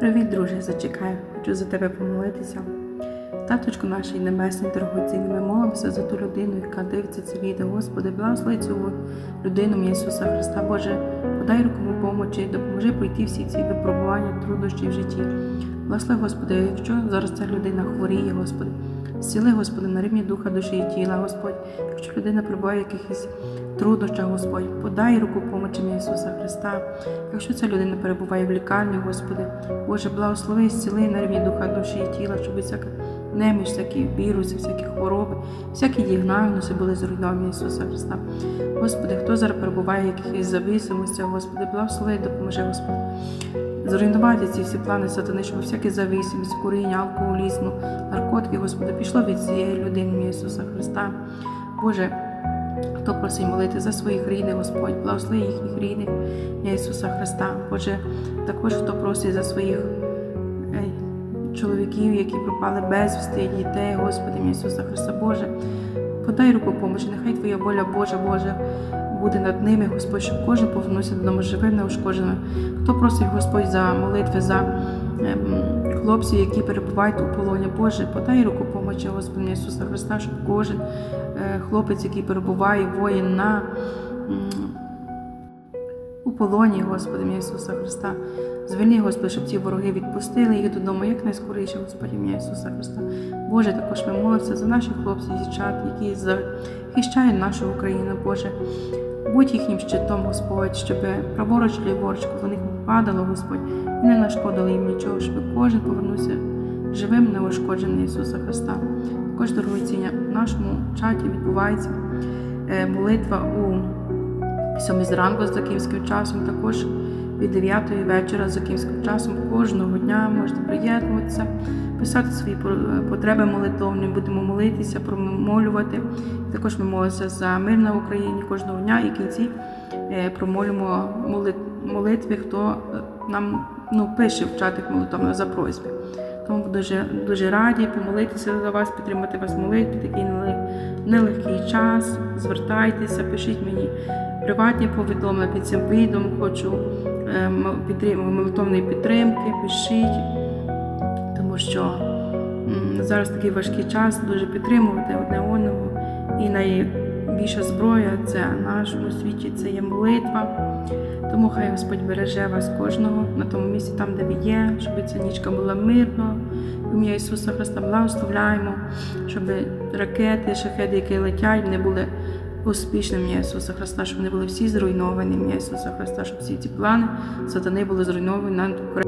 Привіт, друже, зачекай, хочу за тебе помолитися. Таточку нашій небесній дорогоцінний, ми молимося за ту людину, яка дивиться це відео. Господи, благослови цю людину Ісуса Христа. Боже, подай руку помочі, допоможи пройти всі ці випробування, труднощі в житті. Благослови, Господи, якщо зараз ця людина хворіє, Господи, зціли, Господи, на рівні духа, душі і тіла, Господь. Якщо людина перебуває в якихось труднощах, Господь, подай руку помочі ім'я Ісуса Христа. Якщо ця людина перебуває в лікарні, Господи, Боже, благослови, зціли на рівні духа, душі і тіла, щоб всяка неміч, всякі віруси, всякі хвороби, всякі діагнози були зруйновані Ісуса Христа. Господи, хто зараз перебуває в якихось зависимостях, Господи, благослови, допоможи, Господи. Зруйнувати ці всі плани сатани, щоб всякі зависимість, куріння, алкоголізму, наркотики, Господи, пішло від цієї людини Ісуса Христа. Боже, хто просить молити за своїх рідних, Господь, благослови їхніх рідних, Ісуса Христа. Боже, також хто просить за своїх чоловіків, які пропали безвісти, дітей, Господи, Ісуса Христа, Боже, подай руку помочі, нехай Твоя воля Божа, Боже, буде над ними, Господь, щоб кожен повернувся додому живим, неушкодженим. Хто просить Господь за молитви за ем, хлопців, які перебувають у полоні, Боже, подай руку помочі, Господи, Ісуса Христа, щоб кожен е, хлопець, який перебуває, воїн на у полоні, Господи, Ісуса Христа. Звільни, Господи, щоб ці вороги відпустили їх додому якнайскоріше, Господи, ім'я Ісуса Христа. Боже, також ми молимося за наших хлопців і дівчат, які захищають нашу Україну, Боже. Будь їхнім щитом, Господь, щоб праворуч ліворуч, коли них падало, Господь, і не нашкодило їм нічого, щоб кожен повернувся живим, неушкоджений Ісуса Христа. Також, дорогоціння, в нашому чаті відбувається е, молитва у сьомій зранку за київським часом, також від 9 вечора за київським часом кожного дня можете приєднуватися, писати свої потреби молитовні, будемо молитися, промолювати. Також ми молимося за мир на Україні кожного дня і в кінці е, промолюємо моли- молитви, хто е, нам ну, пише в чатах молитовно за просьби. Тому дуже, дуже раді помолитися за вас, підтримати вас молитві, такий нелегкий час. Звертайтеся, пишіть мені приватні повідомлення під цим відео. Хочу е, молитовної підтримки, пишіть, тому що зараз такий важкий час, дуже підтримувати одне одного. І найбільша зброя це в нашому світі, це є молитва. Тому хай Господь береже вас кожного на тому місці, там, де ви є, щоб ця нічка була мирно. В ім'я Ісуса Христа благословляємо, щоб ракети, шахеди, які летять, не були успішними в ім'я Ісуса Христа, щоб вони були всі зруйновані ім'я Ісуса Христа, щоб всі ці плани сатани були зруйновані над Україною.